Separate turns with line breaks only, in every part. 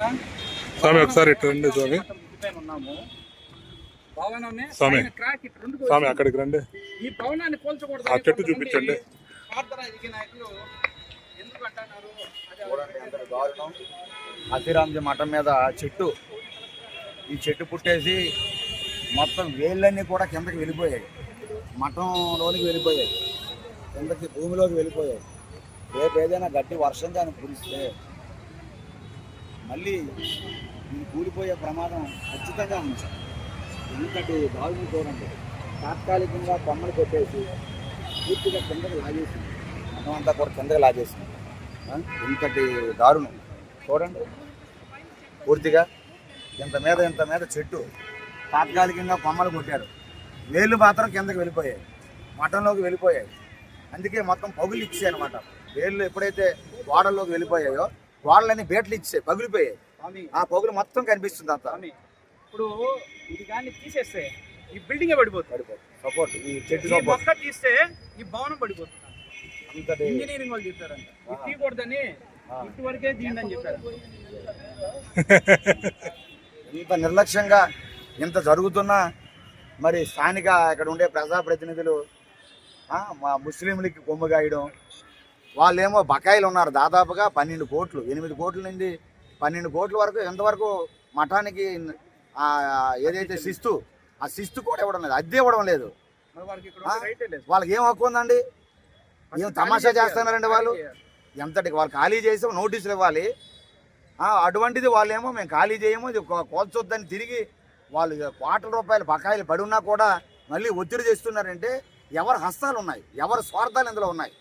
స్వామి ఒకసారి ఇటు రండి స్వామి
ఉన్నాము
స్వామి. స్వామి అక్కడికి రండి
ఈ భవనాన్ని పోల్చకూడదు
ఆ చెట్టు చూపించండి.
భారత
అతిరాంజ మఠం మీద చెట్టు ఈ చెట్టు పుట్టేసి మొత్తం వేళ్ళన్నీ కూడా కిందకి వెళ్ళిపోయాయి మఠంలోనికి వెళ్ళిపోయాయి కిందకి భూమిలోకి వెళ్ళిపోయాయి రేపు ఏదైనా గట్టి వర్షం కానీ కురిస్తే మళ్ళీ ఇది కూలిపోయే ప్రమాదం ఖచ్చితంగా ఉంది. సార్ ఇంతటి చూడండి తాత్కాలికంగా కొమ్మలు పెట్టేసి పూర్తిగా కిందకి లాగేసింది. మొత్తం అంతా కూడా కిందకి లాగేసింది. ఇంతటి దారుణం. చూడండి. పూర్తిగా ఇంత మీద ఇంత మీద చెట్టు తాత్కాలికంగా కొమ్మలు కొట్టారు. వేళ్ళు మాత్రం కిందకి వెళ్ళిపోయాయి. మఠంలోకి వెళ్ళిపోయాయి. అందుకే మొత్తం పగులు ఇచ్చాయి అనమాట వేళ్ళు ఎప్పుడైతే గోడల్లోకి వెళ్ళిపోయాయో గోడలన్నీ బేట్లు ఇచ్చాయి పగిలిపోయాయి. ఆ పగులు మొత్తం కనిపిస్తుంది అంత.
ఇప్పుడు ఇది కానీ తీసేస్తే ఈ బిల్డింగ్ పడిపోతుంది.
సపోర్ట్ ఈ చెట్టు
మొక్క తీస్తే ఈ భవనం పడిపోతుంది. ఇంజనీరింగ్ వాళ్ళు చెప్పారంట. తీయకూడదని
ఆ.
ఇటు వరకే తీయండి చెప్పారు.
ఇంత నిర్లక్ష్యంగా ఇంత జరుగుతున్నా మరి స్థానిక ఇక్కడ ఉండే ప్రజాప్రతినిధులు మా ముస్లింలకి కొమ్ము గాయడం వాళ్ళేమో బకాయిలు ఉన్నారు దాదాపుగా పన్నెండు కోట్లు ఎనిమిది కోట్ల నుండి పన్నెండు కోట్ల వరకు ఎంతవరకు మఠానికి ఏదైతే శిస్తు ఆ శిస్తు కూడా ఇవ్వడం లేదు అద్దె ఇవ్వడం లేదు.
వాళ్ళకి
ఏం హక్కు ఉందండి? ఏం తమాషా చేస్తున్నారండి వాళ్ళు. ఎంతటి వాళ్ళు ఖాళీ చేసి నోటీసులు ఇవ్వాలి? అటువంటిది వాళ్ళేమో మేము ఖాళీ చేయము ఇది కోల్చొద్దని తిరిగి వాళ్ళు కోట్ల రూపాయలు బకాయిలు పడి ఉన్నా కూడా మళ్ళీ ఒత్తిడి చేస్తున్నారంటే ఎవరి హస్తాలు ఉన్నాయి? ఎవరి స్వార్థాలు ఇందులో ఉన్నాయి?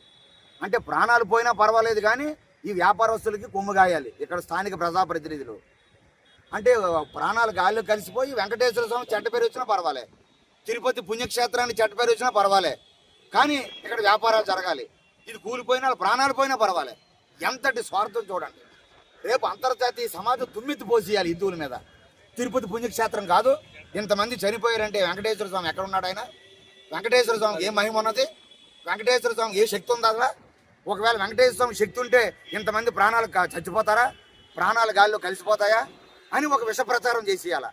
అంటే ప్రాణాలు పోయినా పర్వాలేదు కానీ ఈ వ్యాపారస్తులకి కొమ్ము గాయాలి. ఇక్కడ స్థానిక ప్రజాప్రతినిధులు. అంటే ప్రాణాలు గాలిలో కలిసిపోయి వెంకటేశ్వర స్వామి చెడ్డ పేరు వచ్చినా పర్వాలే. తిరుపతి పుణ్యక్షేత్రానికి చెడ్డ పేరు వచ్చినా పర్వాలే. కానీ ఇక్కడ వ్యాపారాలు జరగాలి. ఇది కూలిపోయినా వాళ్ళ ప్రాణాలు పోయినా పర్వాలే. ఎంతటి స్వార్థం చూడండి. రేపు అంతర్జాతీయ సమాజం దుమ్మెత్తి పోసేయాలి హిందువుల మీద. తిరుపతి పుణ్యక్షేత్రం కాదు. ఇంతమంది చనిపోయారంటే వెంకటేశ్వర స్వామి ఎక్కడ ఉన్నాడు ఆయన? వెంకటేశ్వర స్వామికి ఏ మహిమ ఉన్నది? వెంకటేశ్వర స్వామికి ఏ శక్తి ఉంది అసలు ఒకవేళ వెంకటేశ్వర స్వామి శక్తి ఉంటే ఇంతమంది ప్రాణాలు చచ్చిపోతారా? ప్రాణాలు గాల్లో కలిసిపోతాయా? అని ఒక విష ప్రచారం చేసేయాల.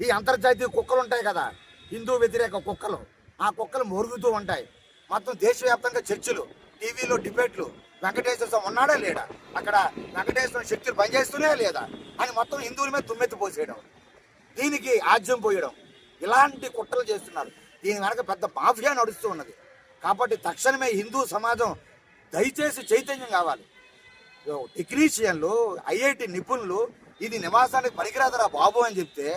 ఈ అంతర్జాతీయ కుక్కలు ఉంటాయి కదా హిందూ వ్యతిరేక కుక్కలు ఆ కుక్కలు మొరుగుతూ ఉంటాయి. మొత్తం దేశవ్యాప్తంగా చర్చలు టీవీలో డిబేట్లు వెంకటేశ్వర స్వామి ఉన్నాడా లేడా? అక్కడ వెంకటేశ్వర శక్తులు పనిచేస్తూనే లేదా? అని మొత్తం హిందువుల మీద తుమ్మెత్తి పోసేయడం దీనికి ఆజ్యం పోయడం ఇలాంటి కుట్రలు చేస్తున్నారు. దీని వెనక పెద్ద మాఫియా నడుస్తూ ఉన్నది. కాబట్టి తక్షణమే హిందూ సమాజం దయచేసి చైతన్యం కావాలి. టెక్నీషియన్లు ఐఐటి నిపుణులు ఇది నివాసానికి పనికిరాదరా బాబు అని చెప్తే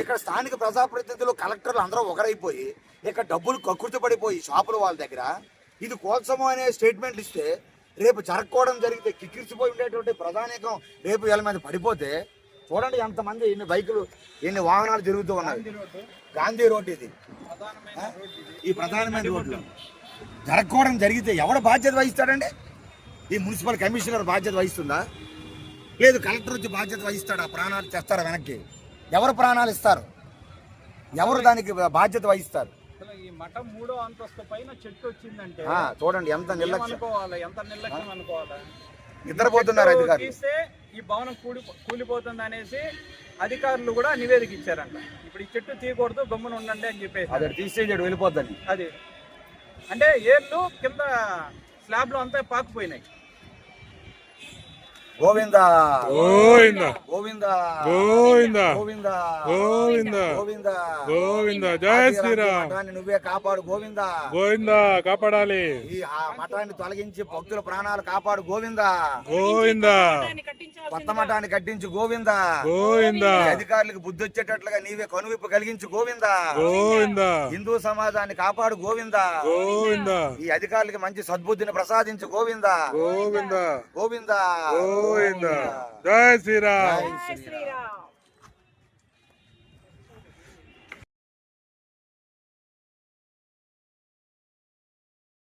ఇక్కడ స్థానిక ప్రజాప్రతినిధులు కలెక్టర్లు అందరూ ఒకరైపోయి ఇక్కడ డబ్బులు కక్కుర్తి పడిపోయి షాపుల వాళ్ళ దగ్గర ఇది కోసము అనే స్టేట్మెంట్లు ఇస్తే రేపు జరగకపోవడం జరిగితే కిక్కిరిసిపోయి ఉండేటువంటి ప్రధానికం రేపు వీళ్ళ మీద పడిపోతే చూడండి ఎంతమంది ఎన్ని బైకులు ఎన్ని వాహనాలు తిరుగుతూ ఉన్నాయి.
గాంధీ
రోడ్ ఇది. ఈ ప్రధానమైన రోడ్లు జరగకపోవడం జరిగితే ఎవడు బాధ్యత వహిస్తాడండి? ఈ మున్సిపల్ కమిషనర్ బాధ్యత వహిస్తుందా? లేదు కలెక్టర్ వచ్చి బాధ్యత వహిస్తాడా? ప్రాణాలు తెస్తారా వెనక్కి? ఎవరు ప్రాణాలు ఇస్తారు? ఎవరు దానికి బాధ్యత వహిస్తారు?
ఈ మఠం మూడో అంతస్తు పైన చెట్టు వచ్చిందంటే
ఆ, చూడండి ఎంత నిర్లక్ష్యం.
ఎంత నిర్లక్ష్యం అనుకోవాలి?
నిద్రపోతున్నారు అధికారులు.
ఈ భవనం కూలి కూలిపోతుంది అనేసి అధికారులు కూడా నివేదిక ఇచ్చారంట. ఇప్పుడు ఈ చెట్టు తీయకూడదు గమ్మున ఉండండి అని చెప్పేసి.
అదే తీసేసాడు వెళ్ళిపోద్దని.
అది. అంటే ఏళ్ళు కింద స్లాబ్లో అంతా పాకిపోయినాయి.
గోవింద
గోవింద
గోవింద
గోవింద
గోవింద
గోవింద
గోవింద
గోవింద జయ శ్రీరామ్
మఠాన్ని నువ్వే కాపాడు గోవింద
గోవింద కాపాడాలి
ఈ ఆ మఠాన్ని తొలగించి భక్తుల ప్రాణాలు కాపాడు గోవింద
గోవింద
కొత్త మఠాన్ని కట్టించు గోవింద
గోవింద
అధికారులకు బుద్ధి వచ్చేటట్లుగా నీవే కనువిప్పు కలిగించు గోవింద
గోవింద
హిందూ సమాజాన్ని కాపాడు గోవింద
గోవింద
ఈ అధికారులకు మంచి సద్బుద్ధిని ప్రసాదించు Govinda
Govinda
Govinda
doida. Jai, Sriram.
Jai, Sriram.